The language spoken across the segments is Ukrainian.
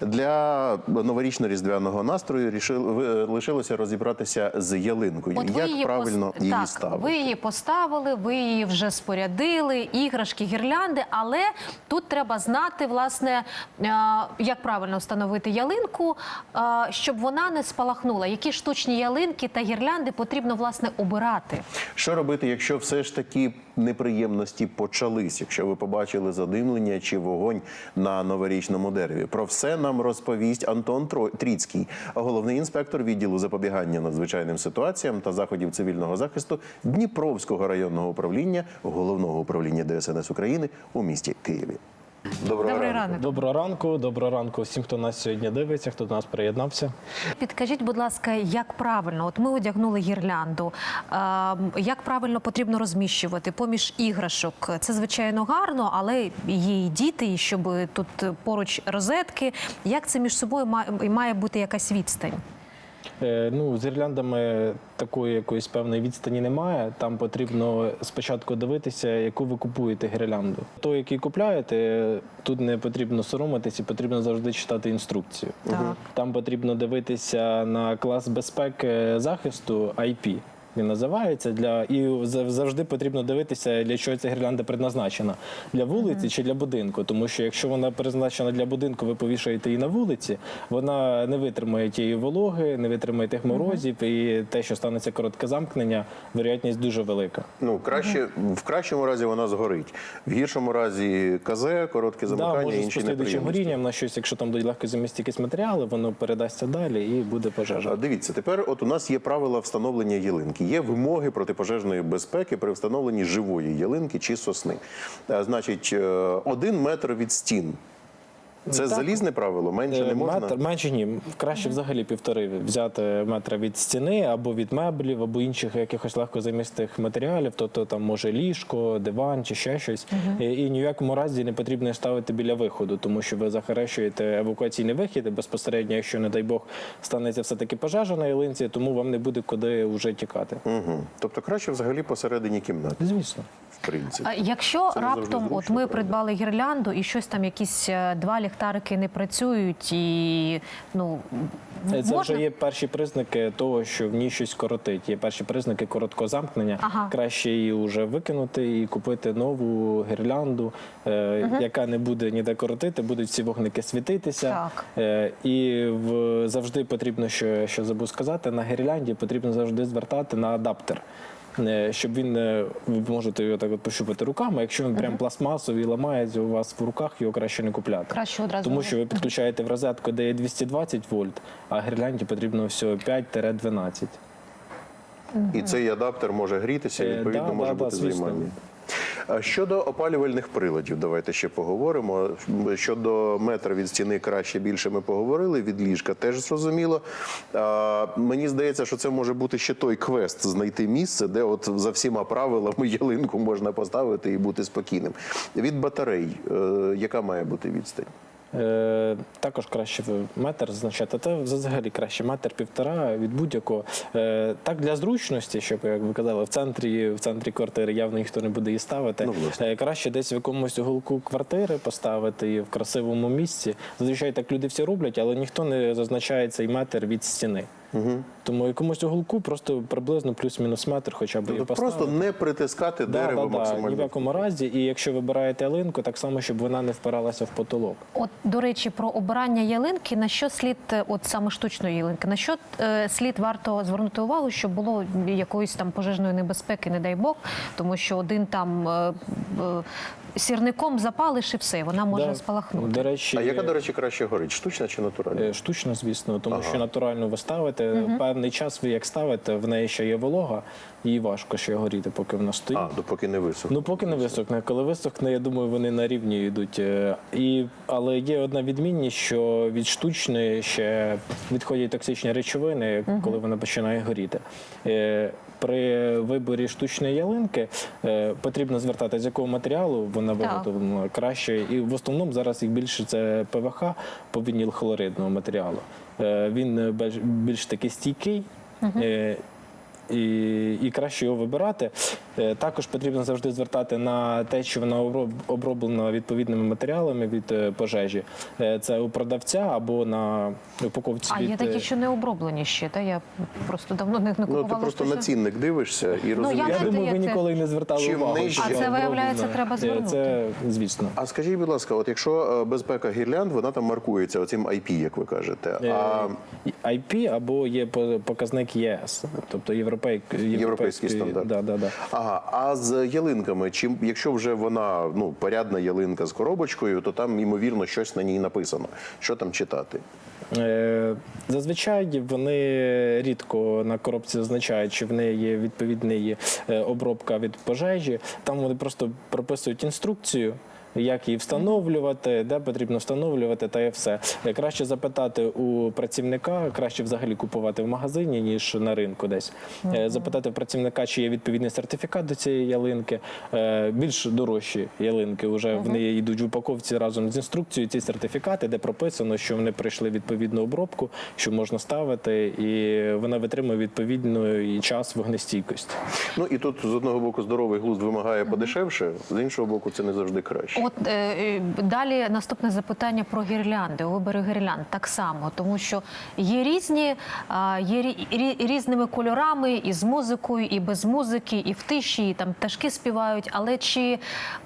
Для новорічно-різдвяного настрою рішили, лишилося розібратися з ялинкою. От Як її правильно пос- її так, ставити? Ви її поставили, ви її вже спорядили, іграшки, гірлянди. Але тут треба знати, власне, е, як правильно встановити ялинку, е, щоб вона не спалахнула. Які штучні ялинки та гірлянди потрібно власне обирати. Що робити, якщо все ж таки неприємності почались? Якщо ви побачили задимлення чи вогонь на новорічному дереві? Про все нам розповість Антон Тріцький, головний інспектор відділу запобігання надзвичайним ситуаціям та заходів цивільного захисту Дніпровського районного управління головного управління ДСНС України у місті Києві. Доброго Добрий ранку. ранок. Доброго ранку, доброго ранку всім, хто нас сьогодні дивиться, хто до нас приєднався. Підкажіть, будь ласка, як правильно? От ми одягнули гірлянду. е, Як правильно потрібно розміщувати поміж іграшок? Це звичайно гарно, але є і діти, і щоб тут поруч розетки. Як це між собою має, має бути якась відстань? Е, ну, з гірляндами такої якоїсь певної відстані немає. Там потрібно спочатку дивитися, яку ви купуєте гірлянду. Той, який купляєте, тут не потрібно соромитися, потрібно завжди читати інструкцію. Так. Там потрібно дивитися на клас безпеки захисту IP. Він називається для і зав- завжди потрібно дивитися, для чого ця гірлянда предназначена для вулиці чи для будинку. Тому що якщо вона призначена для будинку, ви повішаєте її на вулиці, вона не витримає тієї вологи, не витримає тих морозів, і те, що станеться коротке замкнення, вероятність дуже велика. Ну, краще, в кращому разі вона згорить. В гіршому разі КЗ, коротке Да, замикання, може інші неприємності. горінням на щось, якщо там будуть легкозамісті якісь матеріали, воно передасться далі і буде пожежа. А, Дивіться, тепер от у нас є правила встановлення ялинки. Є вимоги протипожежної безпеки при встановленні живої ялинки чи сосни. Е, Значить, е, один метр від стін. Це Так. залізне правило, менше не Е, можна. Метр, менше ні. Краще взагалі півтори взяти метра від стіни або від меблів, або інших якихось легкозамістих матеріалів, тобто там може ліжко, диван чи ще щось. І, і ні в якому разі не потрібно ставити біля виходу, тому що ви захарещуєте евакуаційний вихід і безпосередньо, якщо, не дай Бог, станеться все-таки пожежа на ялинці, тому вам не буде куди вже тікати. Угу. Тобто краще взагалі посередині кімнати, Звісно. в принципі. А Якщо Це раптом, от ми правда. придбали гірлянду і щось там, якісь е, два ліхтарики не працюють, і ну Е, Це вже є перші признаки того, що в ній щось коротить. Є перші признаки короткого замкнення. Ага. Краще її вже викинути і купити нову гірлянду, е, яка не буде ніде коротити, будуть всі вогники світитися. Так. Е, і в, завжди потрібно, що, що забув сказати, на гірлянді потрібно завжди звертати на адаптер. Е, Щоб він е, ви можете його так от пощупати руками. Якщо він прям пластмасовий ламається у вас в руках, його краще не купляти. краще одразу Тому що ви підключаєте в розетку, де є 220 вольт, а гірлянді потрібно всього 5-12. І цей адаптер може грітися, і відповідно, да, може да, бути да. Щодо опалювальних приладів, давайте ще поговоримо. Щодо метра від стіни краще більше ми поговорили. Від ліжка теж зрозуміло. А, мені здається, що це може бути ще той квест знайти місце, де от за всіма правилами ялинку можна поставити і бути спокійним. Від батарей, е, яка має бути відстань? Е, також краще метр зазначати. Та взагалі краще метр півтора від будь-якого. Е, так для зручності, щоб як ви казали, в центрі в центрі квартири явно ніхто не буде її ставити. Ну. Е, краще десь в якомусь уголку квартири поставити її в красивому місці. Зазвичай так люди всі роблять, але ніхто не зазначає цей метр від стіни. Угу. Тому якомусь уголку просто приблизно плюс-мінус метр, хоча б її Тобто поставити. просто не притискати Да, дерево да, да, ні в якому разі. І якщо вибираєте ялинку, так само, щоб вона не впиралася в потолок. От до речі, про обирання ялинки. На що слід, е, от саме штучної ялинки, на що е, слід варто звернути увагу, щоб було якоїсь там пожежної небезпеки, не дай Бог, тому що один там е, е, сірником запалиш і все, вона може Да. спалахнути. До речі, А яка, до речі, краще горить? Штучна чи натуральна? Штучно, звісно, тому що натурально ви ставите певний час, ви як ставите, в неї ще є волога, їй важко ще горіти, поки вона стоїть. А, допоки не висохне. Ну, поки не висохне. Коли висохне, я думаю, вони на рівні йдуть. Е, І, але є одна відмінність, що від штучної ще відходять токсичні речовини, коли вона починає горіти. Е, При виборі штучної ялинки е, потрібно звертатися, з якого матеріалу вона виготовлена краще. І в основному зараз їх більше це ПВХ по вінілхлоридного матеріалу. Е, Він більш, більш таки стійкий. Е, і, і краще його вибирати. Е, Також потрібно завжди звертати на те, що вона оброб- оброблена відповідними матеріалами від е, пожежі. Е, Це у продавця або на упаковці А від є такі, що не оброблені ще. Та я просто давно не, не Ну ти просто на цінник дивишся і Ну, я розумієш. Я думаю, ви це- ніколи не звертали Чим увагу. нижче- А це, виявляється, треба звернути. Це звісно. А скажіть, будь ласка, от якщо безпека гірлянд, вона там маркується оцим IP, як ви кажете. А IP або є по- показник ЄС, тобто європей, Європейський стандарт. Да, да, да. Ага, а з ялинками, чим якщо вже вона ну порядна ялинка з коробочкою, то там ймовірно щось на ній написано. Що там читати? Е, Зазвичай вони рідко на коробці зазначають, чи в неї є відповідний е, обробка від пожежі. Там вони просто прописують інструкцію. Як її встановлювати, де потрібно встановлювати, та і все. Е, Краще запитати у працівника, краще взагалі купувати в магазині, ніж на ринку десь. Е, Запитати в працівника, чи є відповідний сертифікат до цієї ялинки. Е, Більш дорожчі ялинки вже в неї йдуть в упаковці разом з інструкцією. Ці сертифікати, де прописано, що вони пройшли відповідну обробку, що можна ставити, і вона витримує відповідний час вогнестійкості. Ну і тут з одного боку здоровий глузд вимагає подешевше, з іншого боку, це не завжди краще. От е, е, далі наступне запитання про гірлянди, вибори гірлянд так само, тому що є різні, є рі- рі- різними кольорами, і з музикою, і без музики, і в тиші, і там пташки співають. Але чи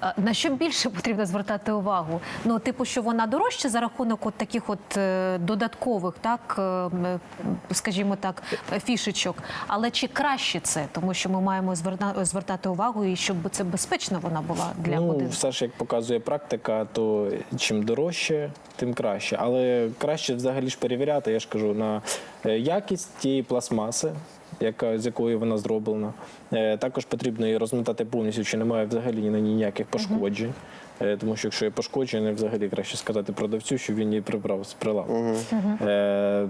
е, на що більше потрібно звертати увагу? Ну, типу, що вона дорожча за рахунок от таких от е, додаткових, так е, скажімо так, фішечок. Але чи краще це, тому що ми маємо звертати увагу і щоб це безпечна вона була для ну, будинку? все ж як показує практика, то чим дорожче, тим краще. Але краще взагалі ж перевіряти, я ж кажу, на е, якість тієї пластмаси. Яка з якої вона зроблена, Е, також потрібно її розмотати повністю, чи немає взагалі на ній ніяких пошкоджень. Е, Тому що якщо є пошкодження, взагалі краще сказати продавцю, щоб він її прибрав з прилавку. Е,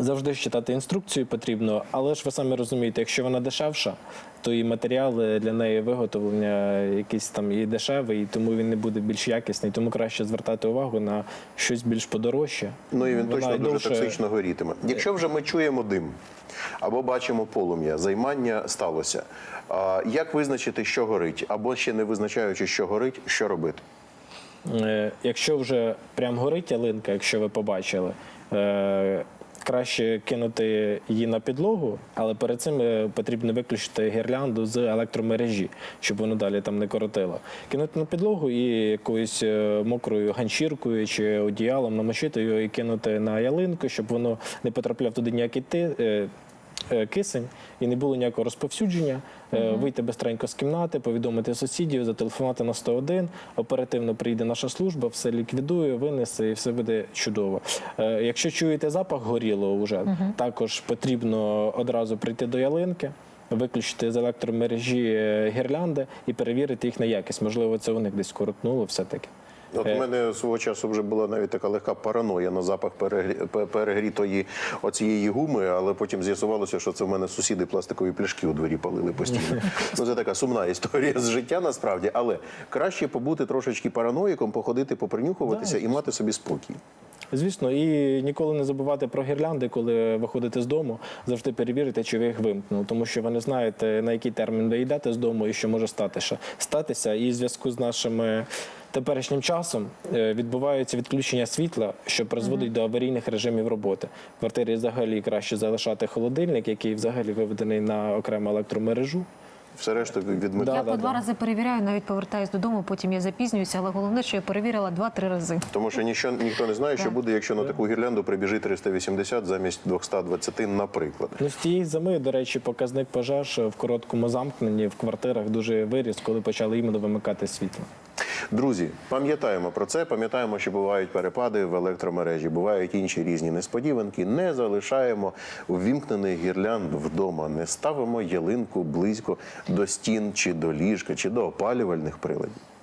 Завжди читати інструкцію потрібно, але ж ви самі розумієте, якщо вона дешевша, то і матеріали для неї виготовлення якийсь там і дешевий, і тому він не буде більш якісний. Тому краще звертати увагу на щось більш подорожче. Ну і він Вона точно дуже довше- токсично горітиме. Якщо вже ми чуємо дим або бачимо полум'я, займання сталося. Як визначити, що горить, або ще не визначаючи, що горить, що робити? Е, Якщо вже прям горить ялинка, якщо ви побачили, е, краще кинути її на підлогу, але перед цим е, потрібно виключити гірлянду з електромережі, щоб воно далі там не коротило. Кинути на підлогу і якоюсь е, мокрою ганчіркою чи одіялом намочити його і кинути на ялинку, щоб воно не потрапляв туди ніякий е, Кисень і не було ніякого розповсюдження. Е, Вийти бистренько з кімнати, повідомити сусідів, зателефонувати на 101, Оперативно прийде наша служба, все ліквідує, винесе і все буде чудово. Е, Якщо чуєте запах горілого, вже також потрібно одразу прийти до ялинки. Виключити з електромережі е, гірлянди і перевірити їх на якість. Можливо, це у них десь коротнуло все-таки. От у мене свого часу вже була навіть така легка параноя на запах перегрі... перегрітої оцієї гуми, але потім з'ясувалося, що це в мене сусіди пластикові пляшки у дворі палили постійно. Ну це така сумна історія з життя насправді, але краще побути трошечки параноїком, походити, попринюхуватися і мати собі спокій. Звісно, і ніколи не забувати про гірлянди, коли виходите з дому, завжди перевірити, чи ви їх вимкнули, тому що ви не знаєте, на який термін ви йдете з дому і що може статися. статися. І в зв'язку з нашими теперішнім часом е, відбуваються відключення світла, що призводить до аварійних режимів роботи. В квартирі взагалі краще залишати холодильник, який взагалі виведений на окрему електромережу. Все решта відмити. Да, Я да, по два да. рази перевіряю, навіть повертаюсь додому, потім я запізнююся, але головне, що я перевірила два-три рази. Тому що ніщо, ніхто не знає, що буде, якщо на таку гірлянду прибіжить 380 замість 220, наприклад. Ну, з тієї зими, до речі, показник пожеж в короткому замкненні в квартирах дуже виріс, коли почали іменно вимикати світло. Друзі, пам'ятаємо про це. Пам'ятаємо, що бувають перепади в електромережі, бувають інші різні несподіванки. Не залишаємо ввімкнених гірлянд вдома, не ставимо ялинку близько до стін чи до ліжка, чи до опалювальних приладів.